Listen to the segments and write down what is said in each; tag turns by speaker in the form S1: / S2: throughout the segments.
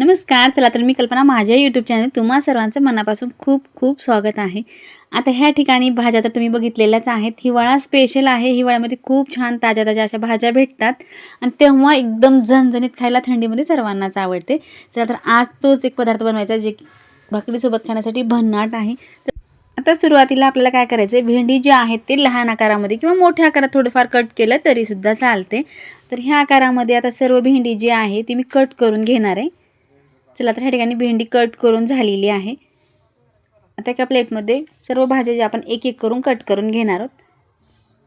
S1: नमस्कार चला तर मी कल्पना माझ्या यूट्यूब चॅनल तुम्हा सर्वांचं मनापासून खूप खूप स्वागत आहे. आता ह्या ठिकाणी भाज्या तर तुम्ही बघितलेल्याच आहेत. हिवाळा स्पेशल आहे. हिवाळ्यामध्ये खूप छान ताज्या ताज्या अशा भाज्या भेटतात. आणि तेव्हा एकदम झणझणीत खायला थंडीमध्ये सर्वांनाच आवडते. चला तर आज तोच एक पदार्थ बनवायचा जे भाकरीसोबत खाण्यासाठी भन्नाट आहे. तर आता सुरुवातीला आपल्याला काय करायचं आहे भेंडी जी आहेत ते लहान आकारामध्ये किंवा मोठ्या आकारात थोडंफार कट केलं तरीसुद्धा चालते. तर ह्या आकारामध्ये आता सर्व भेंडी जी आहे ती मी कट करून घेणार आहे. चला तर ह्या ठिकाणी भेंडी कट करून झालेली आहे. आता एका प्लेटमध्ये सर्व भाज्या ज्या आपण एक एक करून कट करून घेणार आहोत.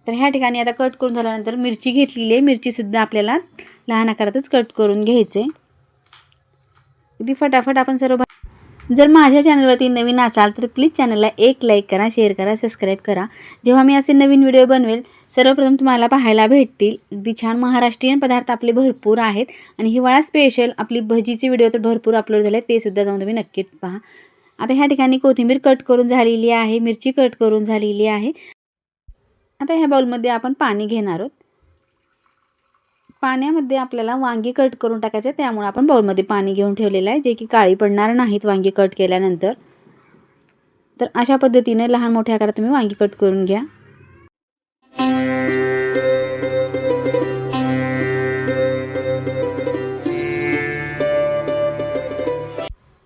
S1: तर ह्या ठिकाणी आता कट करून झाल्यानंतर मिरची घेतलेली आहे. मिरचीसुद्धा आपल्याला लहान आकारातच कट करून घ्यायचे अगदी फटाफट आपण सर्व भा जर माझ्या चॅनलवरती नवीन असाल तर प्लीज चॅनलला एक लाईक करा शेअर करा सबस्क्राईब करा. जेव्हा मी असे नवीन व्हिडिओ बनवेल सर्वप्रथम तुम्हाला पाहायला भेटतील अगदी छान महाराष्ट्रीयन पदार्थ आपले भरपूर आहेत आणि हिवाळा स्पेशल आपली भजीचे व्हिडिओ तर भरपूर अपलोड झाले ते सुद्धा जाऊन तुम्ही नक्कीच पहा. आता ह्या ठिकाणी कोथिंबीर कट करून झालेली आहे मिरची कट करून झालेली आहे. आता ह्या बाउलमध्ये आपण पाणी घेणार आहोत. पाण्यामध्ये आपल्याला वांगी कट करून टाकायचं आहे त्यामुळे आपण बाउलमध्ये पाणी घेऊन ठेवलेलं आहे जे की काळी पडणार नाहीत वांगी कट केल्यानंतर. तर अशा पद्धतीने लहान मोठ्या आकारात तुम्ही वांगी कट करून घ्या.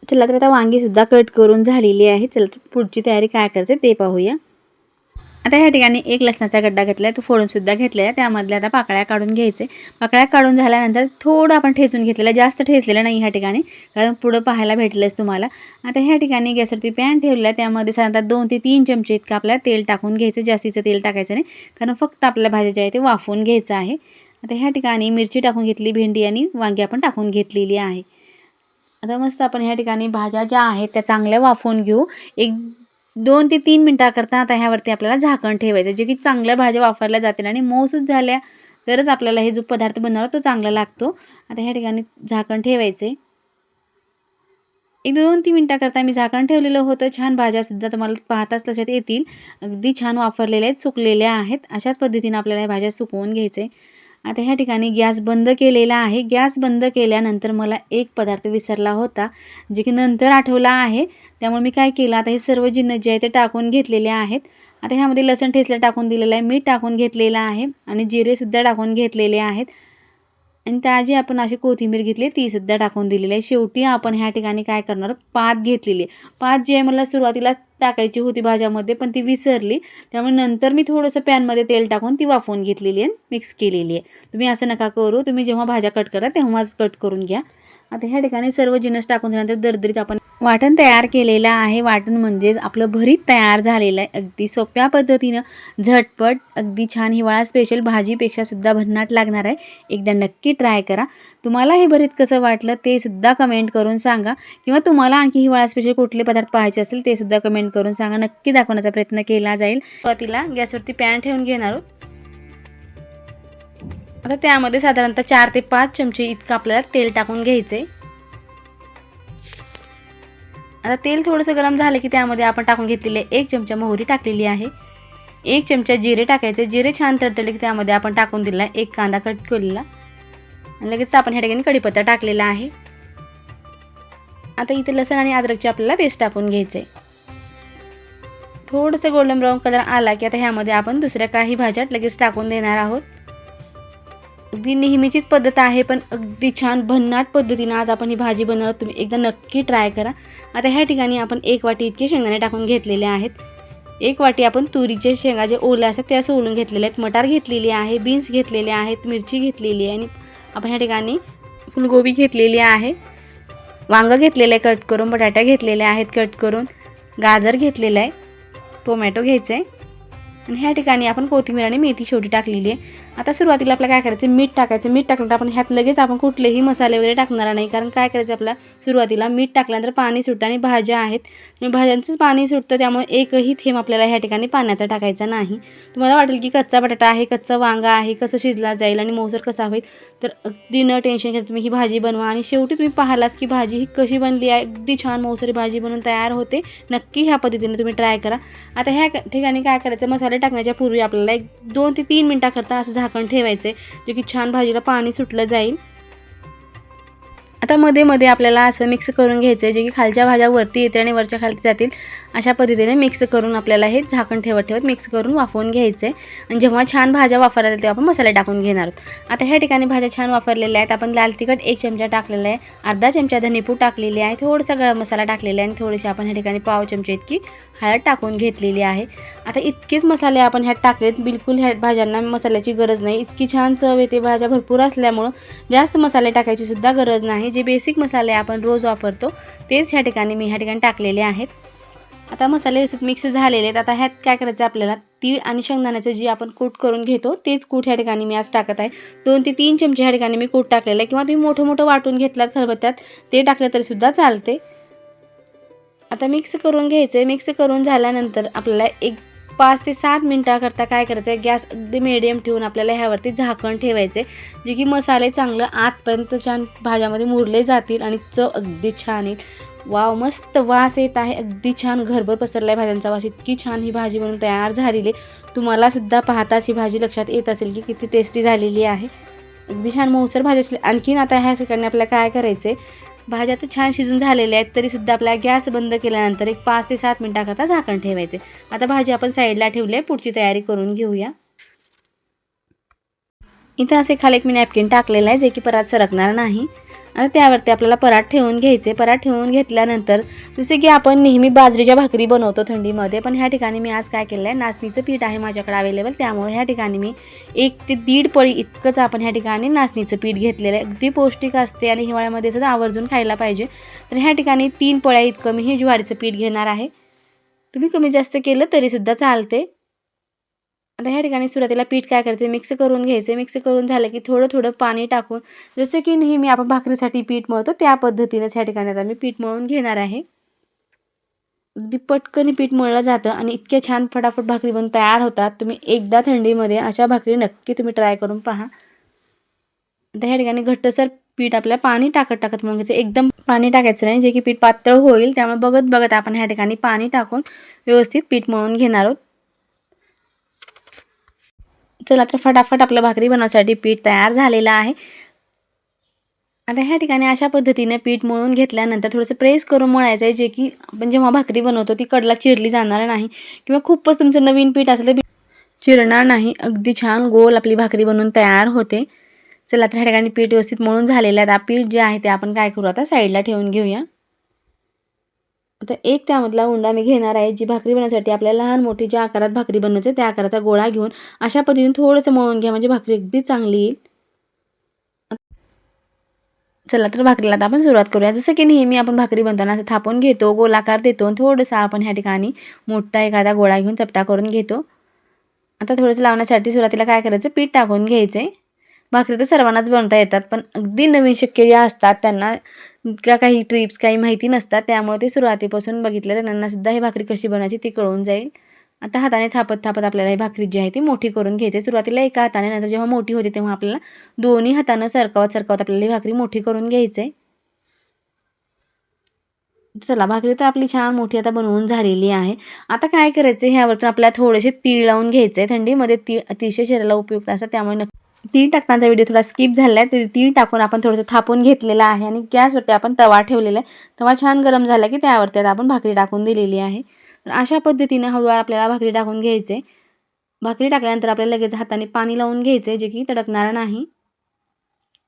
S1: चला तर आता वांगीसुद्धा कट करून झालेली आहे. चला तर पुढची तयारी काय करते ते पाहूया. आता ह्या ठिकाणी एक लसणाचा गड्डा घेतला आहे तो फोडूनसुद्धा घेतलेला आहे त्यामधल्या आता पाकळ्या काढून घ्यायचे. पाकळ्या काढून झाल्यानंतर थोडं आपण ठेचून घेतलेलं आहे जास्त ठेचलेलं नाही ह्या ठिकाणी कारण पुढं पाहायला भेटलंच तुम्हाला. आता ह्या ठिकाणी गॅसवरती पॅन ठेवलं आहे त्यामध्ये साधारणतः दोन ते तीन चमचे इतकं आपल्याला तेल टाकून घ्यायचं जास्तीचं तेल टाकायचं नाही कारण फक्त आपल्या भाज्या ज्या आहे ते वाफवून घ्यायचं आहे. आता ह्या ठिकाणी मिरची टाकून घेतली भेंडी आणि वांगी आपण टाकून घेतलेली आहे. आता मस्त आपण ह्या ठिकाणी भाज्या ज्या आहेत त्या चांगल्या वाफवून घेऊ. एक दोन ते तीन मिनटाकरता आता ह्यावरती आपल्याला झाकण ठेवायचं जे की चांगल्या भाज्या वापरल्या जातील. आणि मऊसूद झाल्या तरच आपल्याला हे जो पदार्थ बनवला तो चांगला लागतो. आता ह्या ठिकाणी झाकण ठेवायचे एक दोन तीन मिनटाकरता मी झाकण ठेवलेलं होतं. छान भाज्यासुद्धा तुम्हाला पाहताच लक्षात येतील. अगदी छान वापरलेल्या आहेत सुकलेल्या आहेत. अशाच पद्धतीनं आपल्याला ह्या भाज्या सुकवून घ्यायचे आता ह्या ठिकाणी गॅस बंद केलेला आहे. गॅस बंद केल्यानंतर मला एक पदार्थ विसरला होता जे की नंतर आठवला आहे. त्यामुळे मी काय केलं आता हे सर्व जिन्न जे आहे ते टाकून घेतलेले आहेत. आता ह्यामध्ये लसण ठेचलं टाकून दिलेलं आहे मीठ टाकून घेतलेलं आहे आणि जिरेसुद्धा टाकून घेतलेले आहेत. आणि त्याची आपण अशी कोथिंबीर घेतली तीसुद्धा टाकून दिलेली आहे. शेवटी आपण ह्या ठिकाणी काय करणार? पात घेतलेली आहे. पात जी आहे मला सुरुवातीला टाकायची होती भाज्यामध्ये पण ती विसरली. त्यामुळे नंतर मी थोडंसं पॅनमध्ये तेल टाकून ती वाफवून घेतलेली आहे मिक्स केलेली आहे. तुम्ही असं नका करू. तुम्ही जेव्हा भाज्या कट करा तेव्हाच कट करून घ्या. आता ह्या ठिकाणी सर्व जिनस टाकून झाल्यानंतर दरदरीत आपण वाटण तयार केलेलं आहे. वाटण म्हणजेच आपलं भरीत तयार झालेलं आहे. अगदी सोप्या पद्धतीनं झटपट अगदी छान हिवाळा स्पेशल भाजीपेक्षा सुद्धा भन्नाट लागणार आहे. एकदा नक्की ट्राय करा. तुम्हाला हे भरीत कसं वाटलं ते सुद्धा कमेंट करून सांगा. किंवा तुम्हाला आणखी हिवाळा स्पेशल कुठले पदार्थ पाहायचे असेल ते सुद्धा कमेंट करून सांगा. नक्की दाखवण्याचा प्रयत्न केला जाईल. सुरुवातीला गॅसवरती पॅन ठेवून घेणार आहोत. आता त्यामध्ये साधारणतः चार ते पाच चमचे इतकं आपल्याला तेल टाकून घ्यायचं आहे आता तेल थोडंसं गरम झालं की त्यामध्ये आपण टाकून घेतलेले एक चमचा मोहरी टाकलेली आहे. एक चमचा जिरे टाकायचे. जिरे छान तडतडले की त्यामध्ये आपण टाकून दिला एक कांदा कट केलेला. आणि लगेच आपण ह्या ठिकाणी कढीपत्ता टाकलेला आहे. आता इथे लसण आणि अद्रकची आपल्याला पेस्ट टाकून घ्यायचं आहे थोडंसं गोल्डन ब्राऊन कलर आला की आता ह्यामध्ये आपण दुसऱ्या काही भाज्या लगेच टाकून देणार आहोत. अगदी नेहमीचीच पद्धत आहे पण अगदी छान भन्नाट पद्धतीनं आज आपण ही भाजी बनवत तुम्ही एकदा नक्की ट्राय करा. आता ह्या ठिकाणी आपण एक वाटी इतके शेंगदाणे टाकून घेतलेले आहेत. एक वाटी आपण तुरीचे शेंगा जे ओले असतात त्या सोलून घेतलेले आहेत. मटार घेतलेली आहे बीन्स घेतलेले आहेत मिरची घेतलेली आहे आणि आपण ह्या ठिकाणी फुलगोबी घेतलेली आहे. वांगं घेतलेलं आहे कट करून बटाट्या घेतलेल्या आहेत कट करून. गाजर घेतलेलं आहे टोमॅटो घ्यायचं आहे आणि ह्या ठिकाणी आपण कोथिंबीर आणि मेथी शेवटी टाकलेली आहे. आता सुरुवातीला आपल्याला काय करायचं? मीठ टाकायचं. मीठ टाकल्यानंतर आपण ह्यात लगेच आपण कुठलेही मसाले वगैरे टाकणार नाही. कारण काय करायचं आपला सुरुवातीला मीठ टाकल्यानंतर पाणी सुटतं आणि भाज्या आहेत. आणि भाज्यांचंच पाणी सुटतं त्यामुळे एकही थेंब आपल्याला ह्या ठिकाणी पाण्याचा टाकायचा नाही. तुम्हाला वाटेल की कच्चा बटाटा आहे कच्चा वांगा आहे कसं शिजला जाईल आणि मोसर कसा होईल. तर अगदी न टेन्शन घ्या तुम्ही ही भाजी बनवा. आणि शेवटी तुम्ही पाहालाच की भाजी ही कशी बनली आहे. अगदी छान मोसरी भाजी बनून तयार होते. नक्की ह्या पद्धतीने तुम्ही ट्राय करा. आता ह्या ठिकाणी काय करायचं? मसाले टाकण्याच्या पूर्वी आपल्याला एक दोन ते तीन मिनटाकरता असं झाकण ठेवायचे जे की छान भाजीला पाणी सुटलं जाईल. आता मध्ये मध्ये आपल्याला असं मिक्स करून घ्यायचं आहे जे की खालच्या भाज्या वरती येते आणि वरच्या खालती जातील अशा पद्धतीने मिक्स करून आपल्याला हे झाकण ठेवत ठेवत मिक्स करून वाफवून घ्यायचं आहे आणि जेव्हा छान भाज्या वापरल्या तेव्हा आपण मसाले टाकून घेणार आहोत. आता ह्या ठिकाणी भाज्या छान वापरलेल्या आहेत. आपण लाल तिखट एक चमचा टाकलेला आहे अर्धा चमचा धनेपूड टाकलेली आहे थोडासा गरम मसाला टाकलेला आहे आणि थोडीशी आपण ह्या ठिकाणी पाव चमचे इतकी हळद टाकून घेतलेली आहे. आता इतकेच मसाले आपण ह्यात टाकलेत. बिलकुल ह्या भाज्यांना मसाल्याची गरज नाही. इतकी छान चव येते. भाज्या भरपूर असल्यामुळं जास्त मसाले टाकायची सुद्धा गरज नाही. जे बेसिक मसाले आपण रोज वापरतो तेच ह्या ठिकाणी मी ह्या ठिकाणी टाकलेले आहेत. आता मसाले मिक्स झालेले आहेत. आता ह्यात काय करायचं आपल्याला? तीळ आणि शेंगदाण्याचं जी आपण कूट करून घेतो तेच कूट ह्या ठिकाणी मी आज टाकत आहे. दोन ते तीन चमचे ह्या ठिकाणी मी कूट टाकलेलं आहे. किंवा तुम्ही मोठं मोठं वाटून घेतलात खरबत्त्यात ते टाकलं तरीसुद्धा चालते. आता मिक्स करून घ्यायचं आहे मिक्स करून झाल्यानंतर आपल्याला एक पाच ते सात मिनटाकरता काय करायचं आहे गॅस अगदी मिडियम ठेवून आपल्याला ह्यावरती झाकण ठेवायचे जे की मसाले चांगलं आतपर्यंत छान भाज्यामध्ये मुरले जातील आणि चव अगदी छान येईल. वाव मस्त वास येत आहे. अगदी छान घरभर पसरला आहे भाज्यांचा वास. इतकी छान ही भाजी म्हणून तयार झालेली आहे. तुम्हालासुद्धा पाहताच ही भाजी लक्षात येत असेल की किती टेस्टी झालेली आहे. अगदी छान मऊसर भाजी असली. आणखीन आता ह्या ठिकाणी आपल्याला काय करायचं आहे भाज्या तर छान शिजून झालेल्या आहेत तरीसुद्धा आपला गॅस बंद केल्यानंतर एक पाच ते सात मिनटाकरता झाकण ठेवायचे. आता भाजी आपण साईडला ठेवली आहे पुढची तयारी करून घेऊया. इथं असे खाली एक मी नॅपकिन टाकलेलं आहे जे की परत सरकणार नाही. आणि त्यावरती आपल्याला पराठ ठेवून घ्यायचे. पराठ ठेवून घेतल्यानंतर जसे की आपण नेहमी बाजरीच्या भाकरी बनवतो थंडीमध्ये पण ह्या ठिकाणी मी आज काय केलं आहे नाचणीचं पीठ आहे माझ्याकडे अवेलेबल त्यामुळे ह्या ठिकाणी मी एक ते दीड पळी इतकंच आपण ह्या ठिकाणी नाचणीचं पीठ घेतलेलं आहे. अगदी पौष्टिक असते आणि हिवाळ्यामध्ये सुद्धा आवर्जून खायला पाहिजे. तर ह्या ठिकाणी तीन पळ्या इतकं मी हे ज्वारीचं पीठ घेणार आहे. तुम्ही कमी जास्त केलं तरीसुद्धा चालते आता ह्या ठिकाणी सुरुवातीला पीठ काय करायचं? मिक्स करून घ्यायचं. मिक्स करून झालं की थोडं थोडं पाणी टाकून जसं की नेहमी आपण भाकरीसाठी पीठ मळतो त्या पद्धतीनेच ह्या ठिकाणी आता मी पीठ मळून घेणार आहे. अगदी पटकन पीठ मळलं जातं आणि इतक्या छान फटाफट भाकरी बनून तयार होतात. तुम्ही एकदा थंडीमध्ये अशा भाकरी नक्की तुम्ही ट्राय करून पहा. आता ह्या ठिकाणी घट्टसर पीठ आपल्याला पाणी टाकत टाकत मग घ्यायचं एकदम पाणी टाकायचं नाही जे की पीठ पातळ होईल त्यामुळे बघत बघत आपण ह्या ठिकाणी पाणी टाकून व्यवस्थित पीठ मळून घेणार आहोत. चला तर फटाफट आपलं भाकरी बनवण्यासाठी पीठ तयार झालेलं आहे. आता ह्या ठिकाणी अशा पद्धतीने पीठ मळून घेतल्यानंतर थोडंसं प्रेस करून मळायचं आहे जे की आपण जेव्हा भाकरी बनवतो ती कडला चिरली जाणार नाही किंवा खूपच तुमचं नवीन पीठ असलं तर चिरणार नाही. अगदी छान गोल आपली भाकरी बनवून तयार होते. चला तर ह्या ठिकाणी पीठ व्यवस्थित मळून झालेलं आहे. आता पीठ जे आहे ते आपण काय करू आता साईडला ठेवून घेऊया. आता एक त्यामधला उंडा मी घेणार आहे जी भाकरी बनवण्यासाठी आपल्याला लहान मोठी ज्या आकारात भाकरी बनवायचं त्या आकाराचा गोळा घेऊन अशा पद्धतीने थोडंसं मळून घ्या म्हणजे भाकरी अगदी चांगली येईल. चला तर भाकरीला आता आपण सुरुवात करूया. जसं की नेहमी आपण भाकरी बनताना असं थापून घेतो गोलाकार देतो थोडंसं आपण ह्या ठिकाणी मोठा एखादा गोळा घेऊन चपटा करून घेतो. आता थोडंसं लावण्यासाठी सुरुवातीला काय करायचं पीठ टाकून घ्यायचं आहे भाकरी तर सर्वांनाच बनवता येतात पण अगदी नवीन शक्य ज्या असतात त्यांना का काही ट्रिप्स काही माहिती नसतात त्यामुळे ते सुरुवातीपासून बघितलं तर त्यांनासुद्धा ही भाकरी कशी बनवायची ती कळून जाईल. आता हाताने थापत थापत आपल्याला ही भाकरी जी आहे ती मोठी करून घ्यायची. सुरुवातीला एका हाताने नंतर जेव्हा मोठी होते तेव्हा आपल्याला दोन्ही हातानं सरकावत सरकावत आपल्याला ही भाकरी मोठी करून घ्यायचं. आहे चला भाकरी तर आपली छान मोठी आता बनवून झालेली आहे. आता काय करायचं? ह्यावरतून आपल्याला थोडेसे तीळ लावून घ्यायचे. आहे थंडीमध्ये तीळ अतिशय शरीराला उपयुक्त असतात त्यामुळे नक्की तीळ टाकण्याचा व्हिडिओ थोडा स्किप झाला आहे तरी तीळ टाकून आपण थोडंसं थापून घेतलेलं आहे आणि गॅसवरती आपण तवा ठेवलेला आहे. तवा छान गरम झाला की त्यावरती आता आपण भाकरी टाकून दिलेली आहे. तर अशा पद्धतीने हळूवार आपल्याला भाकरी टाकून घ्यायचे भाकरी टाकल्यानंतर आपल्याला लगेच हाताने पाणी लावून घ्यायचे जे की तडकणार नाही.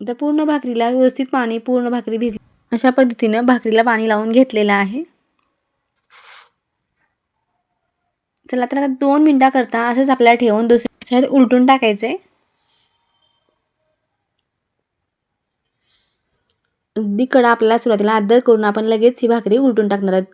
S1: तर पूर्ण भाकरीला व्यवस्थित पाणी पूर्ण भाकरी भिजली. अशा पद्धतीनं भाकरीला पाणी लावून घेतलेलं आहे. चला तर आता दोन मिनटाकरता असंच आपल्याला ठेवून दुसरी साईड उलटून टाकायचं आहे अगदी कडा आपल्याला सुरुवातीला अद्दर करून आपण लगेच ही भाकरी उलटून टाकणार आहोत.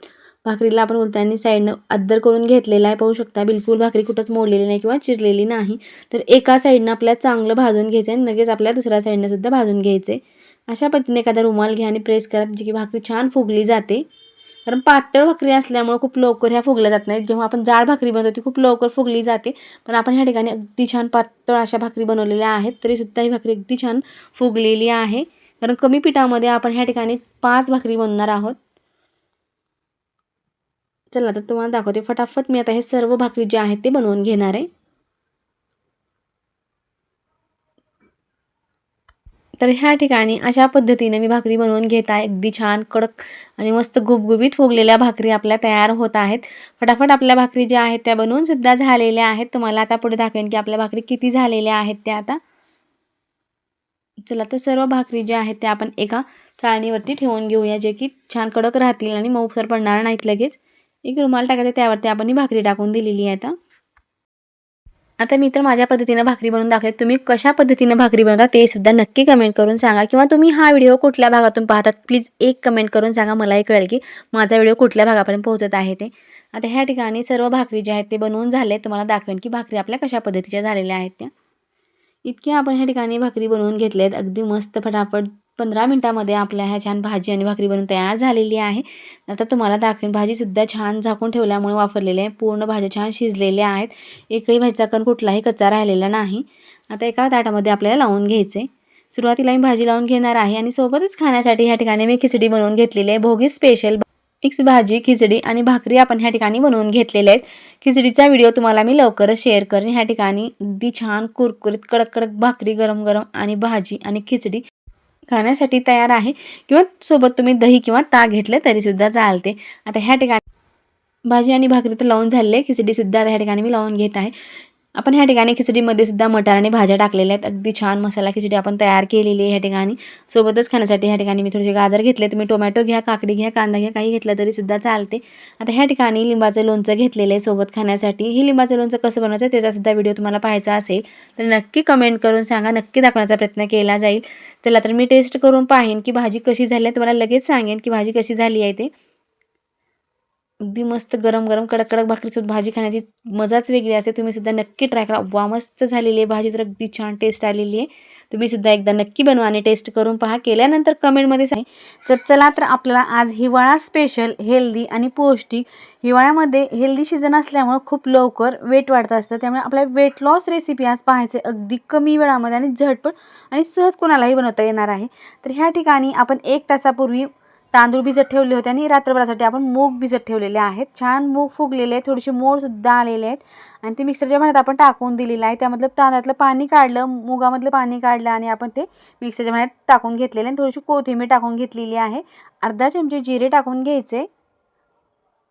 S1: भाकरीला आपण उलट्यांनी साईडनं अद्दर करून घेतलेला आहे पाहू शकता. बिलकुल भाकरी कुठंच मोडलेली नाही किंवा चिरलेली नाही. तर एका साईडनं आपल्याला चांगलं भाजून घ्यायचं आहे आणि लगेच आपल्याला दुसऱ्या साईडनं सुद्धा भाजून घ्यायचं आहे. अशा पद्धतीने एखादा रुमाल घ्या आणि प्रेस करा जी की भाकरी छान फुगली जाते. कारण पातळ भाकरी असल्यामुळे खूप लवकर ह्या फुगल्या जात नाहीत. जेव्हा आपण जाड भाकरी बनवतो ती खूप लवकर फुगली जाते. पण आपण ह्या ठिकाणी अगदी छान पातळ अशा भाकरी बनवलेल्या आहेत तरीसुद्धा ही भाकरी अगदी छान फुगलेली आहे. कारण कमी पिठामध्ये आपण ह्या ठिकाणी पाच भाकरी बनवणार आहोत. चला तर तुम्हाला दाखवते. फटाफट मी आता हे सर्व भाकरी जे आहेत ते बनवून घेणार आहे. तर ह्या ठिकाणी अशा पद्धतीने मी भाकरी बनवून घेत आहे. अगदी छान कडक आणि मस्त गुबगुबीत फुगलेल्या भाकरी आपल्या तयार होत आहेत. फटाफट आपल्या भाकरी ज्या आहेत त्या बनवून सुद्धा झालेल्या आहेत. तुम्हाला आता पुढे दाखवेन की आपल्या भाकरी किती झालेल्या आहेत त्या आता. चला तर सर्व भाकरी ज्या आहेत त्या आपण एका चाळणीवरती ठेवून घेऊया जे की छान कडक राहतील आणि मऊसर पडणार नाहीत लगेच. एक रुमाल टाकायचा त्यावरती आपण ही भाकरी टाकून दिलेली आहे आता. आता मी तर माझ्या पद्धतीनं भाकरी बनवून दाखवते. तुम्ही कशा पद्धतीनं भाकरी बनवता ते सुद्धा नक्की कमेंट करून सांगा. किंवा तुम्ही हा व्हिडिओ कुठल्या भागातून पाहतात प्लीज एक कमेंट करून सांगा. मलाही कळेल की माझा व्हिडिओ कुठल्या भागापर्यंत पोहोचत आहे ते. आता ह्या ठिकाणी सर्व भाकरी ज्या आहेत ते बनवून झाले. तुम्हाला दाखवेन की भाकरी आपल्या कशा पद्धतीच्या झालेल्या आहेत त्या. इतके आपण ह्या ठिकाणी भाकरी बनवून घेतल्या आहेत अगदी मस्त फटाफट पंधरा मिनटामध्ये आपल्या ह्या छान भाजी आणि भाकरी बनवून तयार झालेली आहे. आता तुम्हाला दाखवेन भाजीसुद्धा छान झाकून ठेवल्यामुळे वापरलेले आहे. पूर्ण भाज्या छान शिजलेल्या आहेत. एकही भाजीचा कण कुठलाही कच्चा राहिलेला नाही. आता एका ताटामध्ये आपल्याला लावून घ्यायचे सुरुवातीला मी भाजी लावून घेणार आहे आणि सोबतच खाण्यासाठी ह्या ठिकाणी मी खिचडी बनवून घेतलेली आहे. भोगी स्पेशल मिक्स भाजी खिचडी आणि भाकरी आपण ह्या ठिकाणी बनवून घेतलेल्या आहेत. खिचडीचा व्हिडिओ तुम्हाला मी लवकरच शेअर करेन. ह्या ठिकाणी अगदी छान कुरकुरीत कडक कडक भाकरी गरम गरम आणि भाजी आणि खिचडी खाण्यासाठी तयार आहे. किंवा सोबत तुम्ही दही किंवा ताक घेतलं तरीसुद्धा चालते. आता ह्या ठिकाणी भाजी आणि भाकरी तर लावून झालेली आहे. खिचडीसुद्धा ह्या ठिकाणी मी लावून घेत आहे. आपण ह्या ठिकाणी खिचडीमध्ये सुद्धा मटार आणि भाज्या टाकलेल्या आहेत. अगदी छान मसाला खिचडी आपण तयार केलेली आहे ह्या ठिकाणी. सोबतच खाण्यासाठी ह्या ठिकाणी मी थोडेसे गाजर घेतले. तुम्ही टोमॅटो घ्या काकडी घ्या कांदा घ्या काही घेतलं तरी सुद्धा चालते. आता ह्या ठिकाणी लिंबाचं लोणचं घेतलेलं आहे सोबत खाण्यासाठी. ही लिंबाचं लोणचं कसं बनवायचं त्याचासुद्धा व्हिडिओ तुम्हाला पाहायचा असेल तर नक्की कमेंट करून सांगा. नक्की दाखवण्याचा प्रयत्न केला जाईल. चला तर मी टेस्ट करून पाहीन की भाजी कशी झाली आहे. तुम्हाला लगेच सांगेन की भाजी कशी झाली आहे ते. अगदी मस्त गरम गरम कडक कडक भाकरीसोबत भाजी खाण्याची मजाच वेगळी असते. तुम्ही सुद्धा नक्की ट्राय करा. वा मस्त झालेली आहे भाजी. तर अगदी छान टेस्ट आलेली आहे. तुम्ही सुद्धा एकदा नक्की बनवा आणि टेस्ट करून पहा. केल्यानंतर कमेंटमध्ये सांग. तर चला तर आपल्याला आज हिवाळा स्पेशल हेल्दी आणि पौष्टिक हिवाळ्यामध्ये हेल्दी सीझन असल्यामुळं खूप लवकर वेट वाढत असतं. त्यामुळे आपल्या वेट लॉस रेसिपी आज पाहायचे अगदी कमी वेळामध्ये आणि झटपट आणि सहज कोणालाही बनवता येणार आहे. तर ह्या ठिकाणी आपण एक तासापूर्वी तांदूळ भिजत ठेवले होते आणि रात्रभरासाठी आपण मूग भिजत ठेवलेले आहेत. छान मूग फुगलेले आहेत थोडेसे मोडसुद्धा आलेले आहेत. आणि ते मिक्सरच्या भांड्यात आपण टाकून दिलेलं आहे. त्यामधलं तांदळातलं पाणी काढलं मुगामधलं पाणी काढलं आणि आपण ते मिक्सरच्या भांड्यात टाकून घेतलेले आणि थोडीशी कोथिंबीर टाकून घेतलेली आहे. अर्धा चमचे जिरे टाकून घ्यायचे.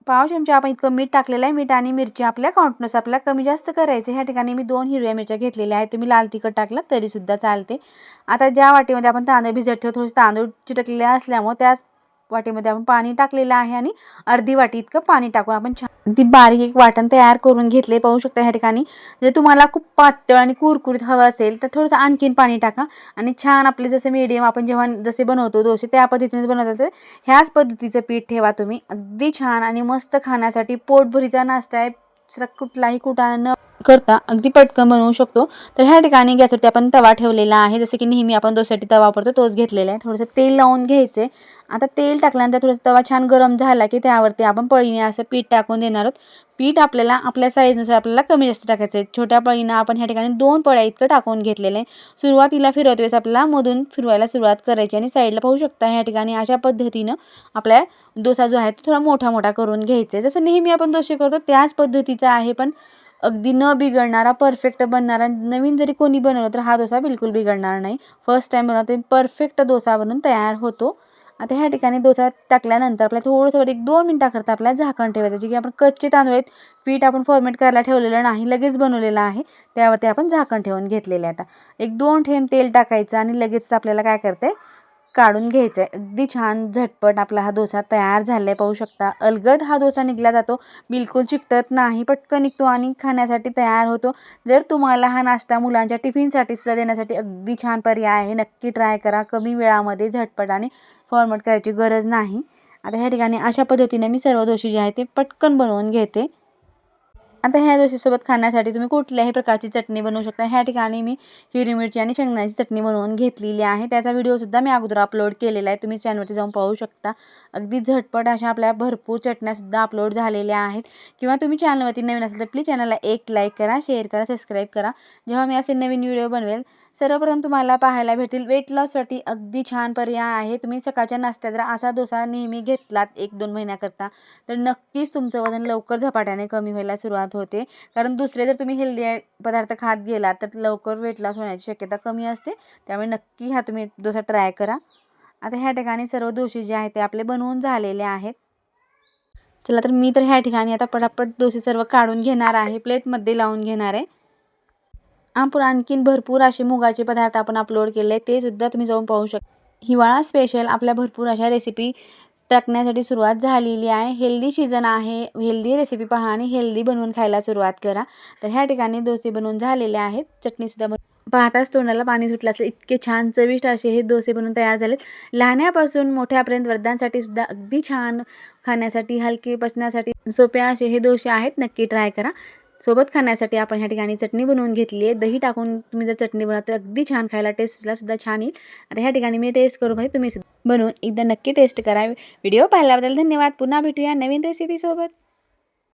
S1: पाव चमचा आपण इतकं मीठ टाकलेलं आहे. मीठ आणि मिरची आपल्या काउंटनुसार आपल्याला कमी जास्त करायचे. ह्या ठिकाणी मी दोन हिरव्या मिरच्या घेतलेल्या आहेत. तुम्ही लाल तिखट टाकलं तरीसुद्धा चालते. आता ज्या वाटीमध्ये आपण तांदूळ भिजत ठेवतो थोडेसे तांदूळ चिटकलेले असल्यामुळे त्याच वाटीमध्ये आपण पाणी टाकलेलं आहे आणि अर्धी वाटी इतकं पाणी टाकून आपण छान ती बारीक एक वाटण तयार करून घेतले. पाहू शकता ह्या ठिकाणी. जर तुम्हाला खूप पातळ आणि कुरकुरीत हवं असेल तर थोडंसं आणखीन पाणी टाका आणि छान आपले जसे मीडियम आपण जेव्हा जसे बनवतो दोसे त्या पद्धतीने बनवतात तर ह्याच पद्धतीचं पीठ ठेवा तुम्ही. अगदी छान आणि मस्त खाण्यासाठी पोटभरीचा नाश्ता आहे. दुसरा कुठलाही कुठा न करता अगदी पटकन बनवू शकतो. तर ह्या ठिकाणी गॅसवरती आपण तवा ठेवलेला आहे. जसं की नेहमी आपण दोसाठी तवा वापरतो तोच घेतलेला आहे. थोडंसं तेल लावून घ्यायचे आता तेल टाकल्यानंतर थोडंसं तवा छान गरम झाला की त्यावरती आपण पळीने असं पीठ टाकून देणार आहोत. पीठ आपल्याला आपल्या साईजनुसार आपल्याला कमी जास्त टाकायचं आहे छोट्या पळीनं आपण ह्या ठिकाणी दोन पळ्या इतकं टाकून घेतलेलं आहे. सुरुवातीला फिरवत वेळेस आपल्याला मधून फिरवायला सुरुवात करायची आणि साईडला पाहू शकता ह्या ठिकाणी अशा पद्धतीनं आपल्या डोसा जो आहे तो थोडा मोठा मोठा करून घ्यायचा आहे जसं नेहमी आपण दोसे करतो त्याच पद्धतीचा आहे पण अगदी न बिघडणारा परफेक्ट बनणारा नवीन जरी कोणी बनवलं तर हा डोसा बिलकुल बिघडणार नाही. फर्स्ट टाईम बनवतो परफेक्ट डोसा बनून तयार होतो. आता ह्या ठिकाणी डोसा टाकल्यानंतर आपल्याला थोडंसं एक दोन मिनटाकरता आपल्याला झाकण ठेवायचं जे की आपण कच्चे तांदूळ आहेत पीठ आपण फॉर्मेट करायला ठेवलेलं नाही लगेच बनवलेलं आहे. त्यावरती आपण झाकण ठेवून घेतलेलं आहे आता. एक दोन थेंब तेल टाकायचं आणि लगेच आपल्याला काय करते काढून घ्यायचं आहे. अगदी छान झटपट आपला हा डोसा तयार झाला आहे पाहू शकता. अलगद हा डोसा निघला जातो बिलकुल चिकटत नाही पटकन निघतो आणि खाण्यासाठी तयार होतो. जर तुम्हाला हा नाश्ता मुलांच्या टिफिनसाठी सुद्धा देण्यासाठी अगदी छान पर्याय आहे नक्की ट्राय करा. कमी वेळामध्ये झटपट आणि फॉर्मट करायची गरज नाही. आता ह्या ठिकाणी अशा पद्धतीने मी सर्व दोषी जे आहे ते पटकन बनवून घेते. आता ह्या दोशीसोबत खाण्यासाठी तुम्ही कुठल्याही प्रकारची चटणी बनवू शकता. ह्या ठिकाणी मी हिरवी मिरची आणि शेंगदाण्याची चटणी बनवून घेतलेली आहे. त्याचा व्हिडिओसुद्धा मी अगोदर अपलोड केलेला आहे. तुम्ही चॅनलवरती जाऊन पाहू शकता. अगदी झटपट अशा आपल्या भरपूर चटण्यासुद्धा अपलोड झालेल्या आहेत. किंवा तुम्ही चॅनलवरती नवीन असेल तर प्लीज चॅनलला एक लाईक करा शेअर करा सबस्क्राईब करा. जेव्हा मी असे नवीन व्हिडिओ बनवेल सर्वप्रथम तुम्हाला पाहायला भेटतील वेट लॉससाठी अगदी छान पर्याय आहे. तुम्ही सकाळच्या नाश्त्यात जर असा डोसा नेहमी घेतलात एक दोन महिन्याकरता तर नक्कीच तुमचं वजन लवकर झपाट्याने कमी व्हायला सुरुवात होते. कारण दुसरे जर तुम्ही हेल्दी पदार्थ खात गेलात तर लवकर वेट लॉस होण्याची शक्यता कमी असते. त्यामुळे नक्की हा तुम्ही डोसा ट्राय करा. आता ह्या ठिकाणी सर्व दोषी जे आहेत ते आपले बनवून झालेले आहेत. चला तर मी तर ह्या ठिकाणी आता पटापट दोसे सर्व काढून घेणार आहे प्लेटमध्ये लावून घेणार आहे. आपण आणखीन भरपूर असे मुगाचे पदार्थ आपण अपलोड केले ते सुद्धा तुम्ही जाऊन पाहू शकता हिवाळा स्पेशल आपल्या भरपूर अशा रेसिपी टाकण्यासाठी सुरुवात झालेली आहे. हेल्दी सीझन आहे. हेल्दी रेसिपी पहा आणि हेल्दी बनवून खायला सुरुवात करा. तर ह्या ठिकाणी डोसे बनवून झालेले आहेत. चटणीसुद्धा बन पाहताच तोंडाला पाणी सुटलं असेल. इतके छान चविष्ट असे हे डोसे बनवून तयार झालेत. लहान्यापासून मोठ्यापर्यंत वृद्धांसाठी सुद्धा अगदी छान खाण्यासाठी हलके पचण्यासाठी सोपे असे हे डोसे आहेत. नक्की ट्राय करा. सोबत खाण्यासाठी आपण ह्या ठिकाणी चटणी बनवून घेतली आहे. दही टाकून तुम्ही जर चटणी बनवता तर अगदी छान खायला टेस्टला सुद्धा छान येईल. आता ह्या ठिकाणी मी टेस्ट करून म्हणजे तुम्ही बनवून एकदा नक्की टेस्ट करा. व्हिडिओ पाहिल्याबद्दल धन्यवाद. पुन्हा भेटूया नवीन रेसिपीसोबत